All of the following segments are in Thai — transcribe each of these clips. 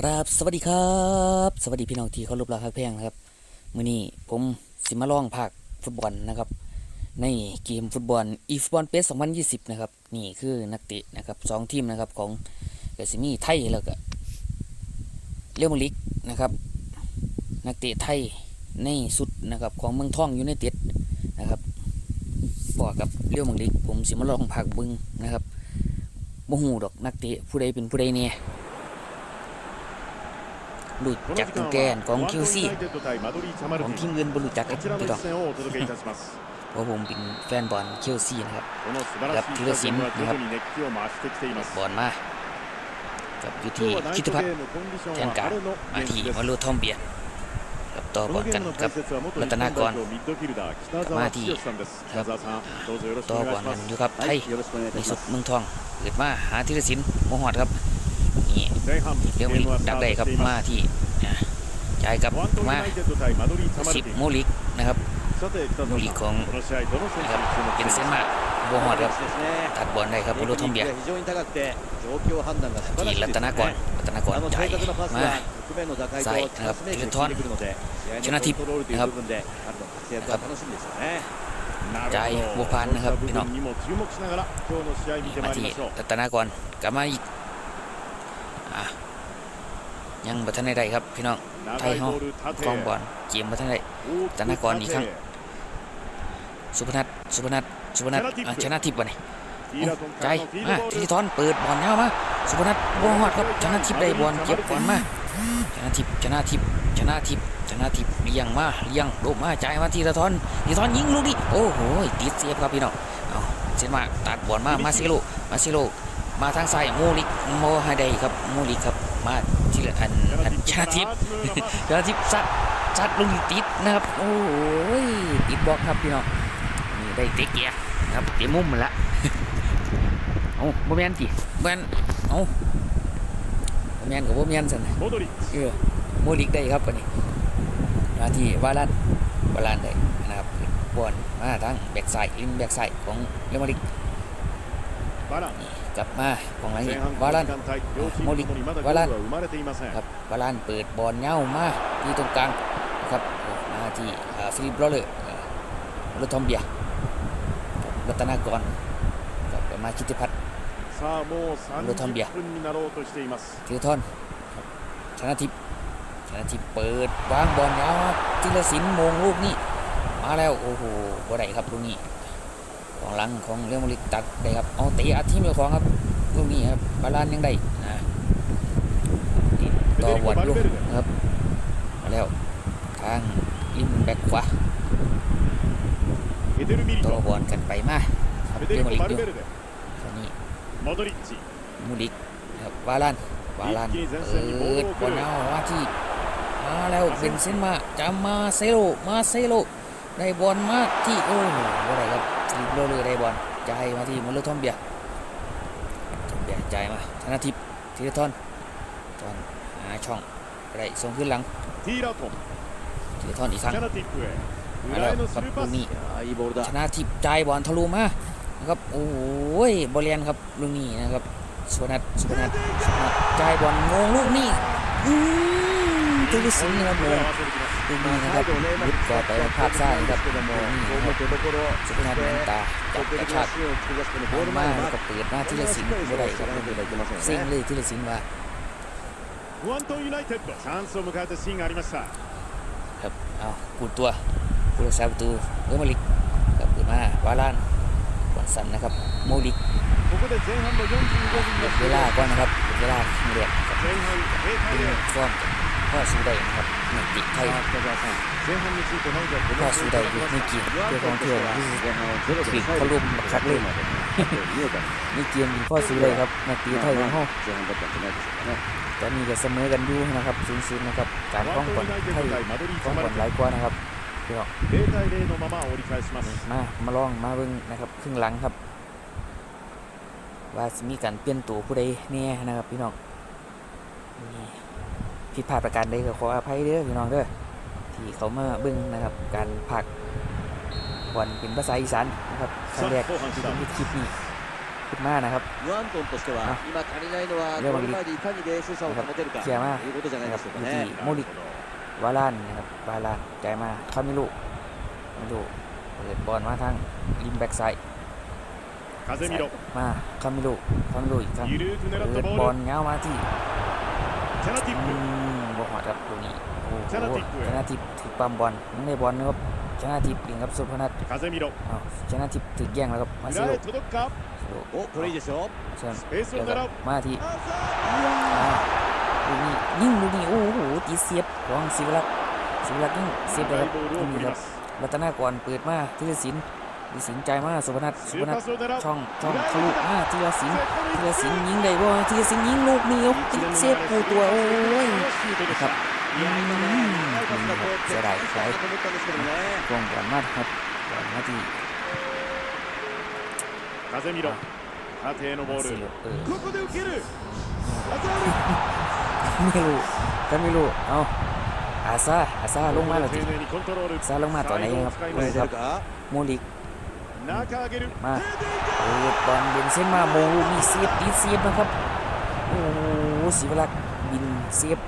ครับสวัสดีครับ สวัสดีพี่น้องที่เคารพรักฮักแพงนะครับมื้อนี้ผมสิมาลองภาคฟุตบอลนะครับ ในเกมฟุตบอลอีฟุตบอลเปส2020 นะครับ นี่คือนักเตะนะครับสองทีมนะครับของเกซิมีไทยแล้วก็เรอัลมาดริดนะครับ นักเตะไทยในสุดนะครับของเมืองทองยูไนเต็ดนะครับบอกกับเรอัลมาดริดผมสิมาลองภาคบึงนะครับบ่ฮู้ดอกนักเตะผู้ใดเป็นผู้ใดเนี่ย หลุดจากกุญแกนของคิวซี่ของทีมเงินบรรลุจักกับพี่น้องเพราะผมเป็นแฟนบอลเคียวซีนะครับกับทีละสิมนะครับบอลมากับยุทธีคิดพัฒน์แทนกามาที่มาลูทอมเบียกับต่อบอลกันกับรัตนากรมาที่ครับต่อบอลกันอยู่ครับไทยในสุดเมืองทองเกิดมาหาทีละสินโมหอดครับ นี่เดี๋ยวมีดักได้ครับมาที่จ่ายกับมาสิบโมลิกนะครับโมลิกของนะครับเป็นเซนมาบวหอดครับตัดบอลได้ครับบุรุษทอมเบียที่รัตนากรรัตนากรจ่ายมาใส่นะครับเทนทอนชนะทิพย์นะครับครับจ่ายบัวพันนะครับพี่น้องมาที่รัตนากรกลับมาอีก ยังบัทันได้ครับ พี่น้องไทยห้องคลองบอลเกียมบัทันใด้ธนากรอีกครั้งสุพนัทสุพนัทสุพนัทชนะทิพย์วะนี่ใจมาทีทอนเปิดบอลยาวมาสุพนัทบอลหอดครับชนะทิพย์ได้บอลเก็บบอลมาชนะทิพย์ชนะทิพย์ชนะทิพย์ชนะทิพย์เลี้ยงมาเลี้ยงโดบมาใจมาทีทอนทีทอนยิงลูกดิโอ้โหติดเสียบครับพี่น้องเอาเสียมาตัดบอลมามาซิโลมาซิโลมาทางซ้ายโมลิกโมไฮเดย์ครับโมลิกครับมาืออันอันชาทิพย์ชาทิพย์ซัดซัดลุงติดนะครับ โอ้ยติดบล็อกครับพี่น้องนี่ได้เตะเกียนะครับเตะมุมละเอ้าบ่แม่นติบ่แมนเอ้าบ่แมนกับบ่แมนสั่นโมดริเออโมลิกได้ครับวันนี้หนาที่วาลันวาลันได้นะครับบอลมาทางแบกใส่ลินแบกใส่ของเรมาริก กลับมาของไรวาลันโมลิกวาลันครับวาลันเปิดบอลเง่ามาที่ตรงกลางนะครับมาที่ฟิลิปโรเลอร์โรทอมเบียรัตนากรกลับมาคิติพัฒน์โรทอมเบียเทอทอนชนะทิพย์ชนะทิพย์เปิดวางบอลเงาจิรศิลป์มงลูกนี้มาแล้วโอ้โหบ่ได้ครับลูกนี้ ของหลังของเรื่องบริตัดได้ครับเอาตีอาทิมเจ้ของครับลูกนี้ครับบาลานยังได้นะต่อบวดลูกครับมาแล้วทางอินแบกขวาต่อบอลกันไปมาเรื่องบริตัดตอนนี้มูลิกครับวาลานบาลานเออบอลเอาว่าที่มาแล้วเป็นเส้นมาจามาเซโลมาเซโลได้บอลมาที่โอ้โหอะไรครับ ฟิลิปโรเลอได้บอลจ่ามาที่มุลเลอร์ทอมเบียทอมเบียจ่ามาธนทิพย์ธีรอนทอนหาช่องไรส่งขึ้นหลังทีละทรธีรทรอีกครั้งแล้วกับลูกนี้ชนะทิพใจบอลทะลุมานะครับโอ้ยบอลเลียนครับลูกนี้นะครับสุพนัทสุพนัทใจบอลงงลูกนี้ มธีรศิลป์นะครับผม ลูกนี้นะครับลุดก่อไปภาพซ้ายครับลูกนี้นะครับสุพนัทเมนตาจับกระชากบอลมาแล้วก็เปิดมาที่ละสินบ่ได้ครับเซ็งเลยที่ละสินว่า フワントンユナイテッドチャンスを迎えたシーンがありました ครับเอากูตัวผู้รักษาประตูเออมาลิกครับเปิดมาวาลานบอลสั้นนะครับโมลิก ここで前半の45分 หม で ดเวลาก่อนนะครับหมดเวลาครึ่งแรกครับ 前半0 เป็ 対 น 0 ฟอร์ม พ่อสูได้ครับในติไทยพ่อสู้ได้อยู่ในเกียร์เจ้าของเที่ยวถีอเขาลุมบักคักเล่นในเกียร์พ่อสูได้ครับในติไทยของเขาตอนนี้ก็เสมอกันอยู่นะครับศูนย์ศูนะครับการป้องกันไทยป้องกันหลายกว่านะครับเดี๋ยวมามาลองมาเบิ่งนะครับครึ่งหลังครับว่าจะมีการเปลี่ยนตัวผู้ใดเนี่ยนะครับพี่น้อง ผิดพลาดประการใดก็ขออภัยเด้อพี่น้องเด้อที่เขามาบึ้งนะครับ การผักบอลเป็นภาษาอีสานนะครับครั้งแรกที่ผมมีคลิปนี้ขึ้มากนะครับเรื่องบางทีครับเชียร์มากนะครับอยู่ที่โมลิกวาลานนะครับวาลานใจมาคามิลุคามิลุเปิดบอลมาทางริมแบ็กไซด์มาคามิลุคามิลุอีกครั้งเปิดบอลเงามาที่ チャナティ อื ップ มบอลหัวครับตรงนี้โอ้โห ชนะทิพย์ด้วย ชนะทิพย์ถือปั๊มบอลยังได้บอลนะครับชนะทิพย์เลียงครับสุพนัท 風見ろ อ้าวชนะทิพย์ถึกแย่งแล้วครับมาซิ 裏 โร่ へ届くかおこれいいですよ。 เชิญ スペースを แล้ว 狙 ก็ う มาที่ あ อ่าลูกนี้ยิงลูกนี้โอ้โหตีเสียบของศิวรักษ์ศิวรักษ์ยิงเสียบเลย 長 ค い รับ ボールを นี่ 送り ครั ま บ す รัตนากรเปิดมาธีรศิลป์ สินใจมากสุพนัทสุพนัทช่องช่องทะลุมาทีละสินทีละสินยิงได้บ่ทีละสินยิงลูกนี้ครัติดเซฟกูตัวโอ้ยนะครับเสียดายใช้กองบอลมากครับบอลมาที่カゼミロ縦へのボールここで受けるアザールカミロカミロเอาอาซาอาซาลงมาแล้วซาลงมาต่อไหนครับครับโมลิก มาเปิดบอลบินเซมาโมมีเซฟตีเซฟนะครับ โอ้โหศิวลักบินเซฟ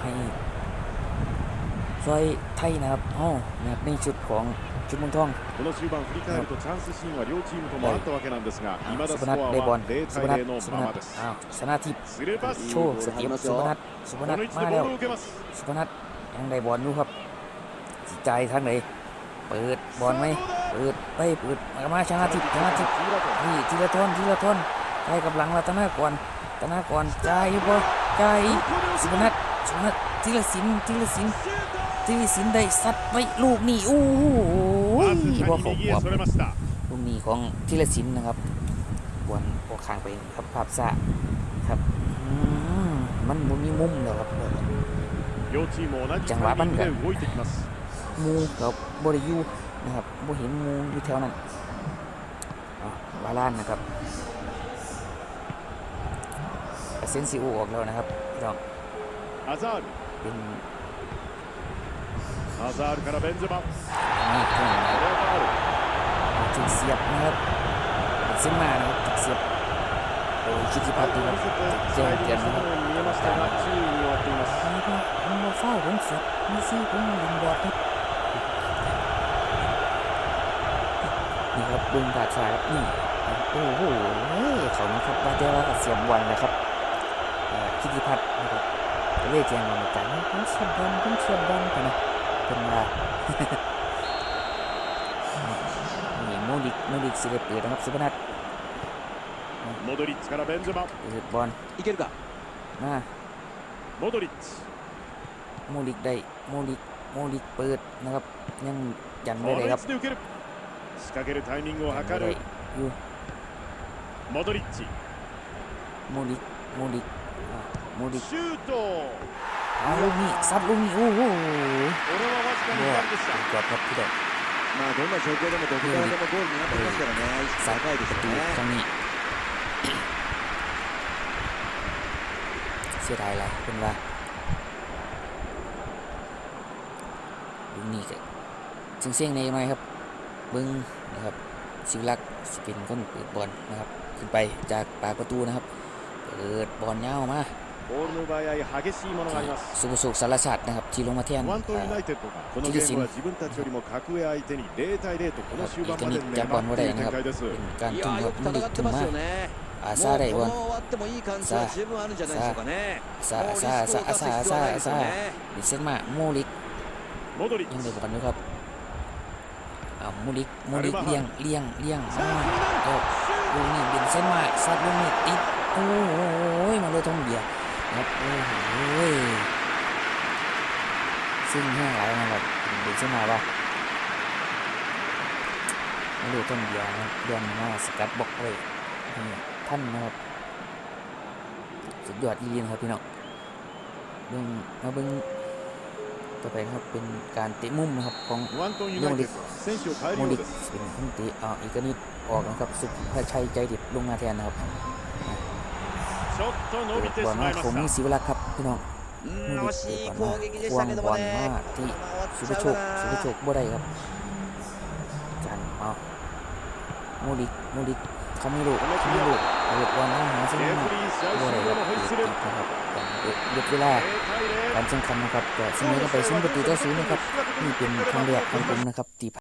ให้ซอยไทยนะครับอ๋อนะคบในชุดของชุดมุงทองこの終盤振り返るとチャンスシーンは両チームともあったわけなんですが、未だスコアは0対0のままです。スナティโชว์สติปสุพนัทสุพนัทมาแล้วสุพนัทยังได้บอลอยู่ครับใจทางไหนเปิดบอลไหม เปิดไปเปิดมาชนะทิพย์ชนะทิพย์นี่ทีละทนทีละทนใช้กับหลังรัตนากรรัตนากรใจบ่ใจสุนัทสุนัททีละสินทีละสินทีละสินได้สัดไว้ลูกนี่โอ้โหว่าของวัวลูกนี้ของทีละสินนะครับบวนออกข้างไปครับภาพสะครับมันมีมุมแล้ครับจังหวะมันกับมูกับบริยู นะครับบ่หินมูอยู่แถวนั้นวาลานนะครับเซนซิโอออกแล้วนะครับลองอาซาร์เป็นอาซาร์からเบนเซมานี่ถึเสียบนะครับเซนมานะครับเสียบโอ้ยชิคิพัตติครับแจ้เตือนนะครับนี่ก็มันาผมเสียบมันซีผมมันบอดครับ นี่ครับดึงดาดสายครับนี่โอ้โหเขานี่ครับว่าเดี๋ยวเราก็เสียบบอลนะครับเอ่อคิดที่พัดนะครับก็เลยแจ้งกรรมการว่าผมเสียบบอลผมเสียบบอลกันนะเป็นว่า นี่โมดิกโมดิกสิได้เปิดนะครับสุพนัท モドリッチからベンゼマ เปิดบอล いけるか。 มา モドリッチ โมลิกได้โมลิกโมลิกเปิดนะครับ ยังยัน こ ได้ の เลย 位 ครับ 置で受ける 仕掛けるタイミングを ยัน 図 ได้ る อยู่ モドリッチ โมลิกโมลิกอ่ะโมลิก シュート เอาลูกนี้ซัดลูกนี้โอ้โห これはわずかに左でした กอดครับพี่ดอก まあどんな状況でもどこからでもゴールになってますからね。意識 ซัด 高いで ประ す ตู よ ครั้ ね。 งนี้ เสียดายอะไรเป็นว่าลูกนี้ก็เสียงๆในหน่อยครับ เบิ้งนะครับสิวลักสกินก้นเปิดบอลนะครับขึ้นไปจากปากประตูนะครับ เปิดบอลยาวมาสุบสุกสารศาสตร์นะครับที่ลงมาแทนทีรศิลป์ตอนนี้จับบอลว่าได้นะครับเป็นการทุ่มครับมันดีทุ่มมากอาซาได้บอลซาซาซาซาซาซาซาซาดิเซนมาโมลิกยังได้บอลด้วยครับ อ่าโมลิกโมลิกเลี้ยงเลี้ยงเลี้ยงมาแล้วลูกนี้ดิเซนมาซัดลูกนี้ติดโอ้ยมาเลยทงเบียร์ครับโอ้โหซึ่งแห้งหลายนะครับดิเซนมาว่ามาเลยทงเบียร์นะครับเดือนมาสกัดบล็อกไว้นี่ท่านนะครับสุดยอดจริงๆนะครับพี่น้องเบิ่งมาเบิ่ง ต่อไปครับเป็นการเตะมุมนะครับของโมดิคโมดิกเป็นขึ้นเตะเอาอีกนิดออกนะครับสุภชัยใจดิบลงมาแทนนะครับบอลมาของสิวรักษ์ครับพี่น้องโมดิกบอลมาควงบอลมาที่สุภโชคสุภโชคบ่ได้ครับจันเอาโมดิคโมดิคเขาไมิโรคามิโรเปิดบอลมาหาเส้น เมื่อไรครับอีกนะครับยกดเวลาการแข่งขันนะครับแต่ซึ่งนี้ก็ไปซุ่มประตูเจ้าศูนย์นะครับนี่เป็นครั้งแรกของผมนะครับที่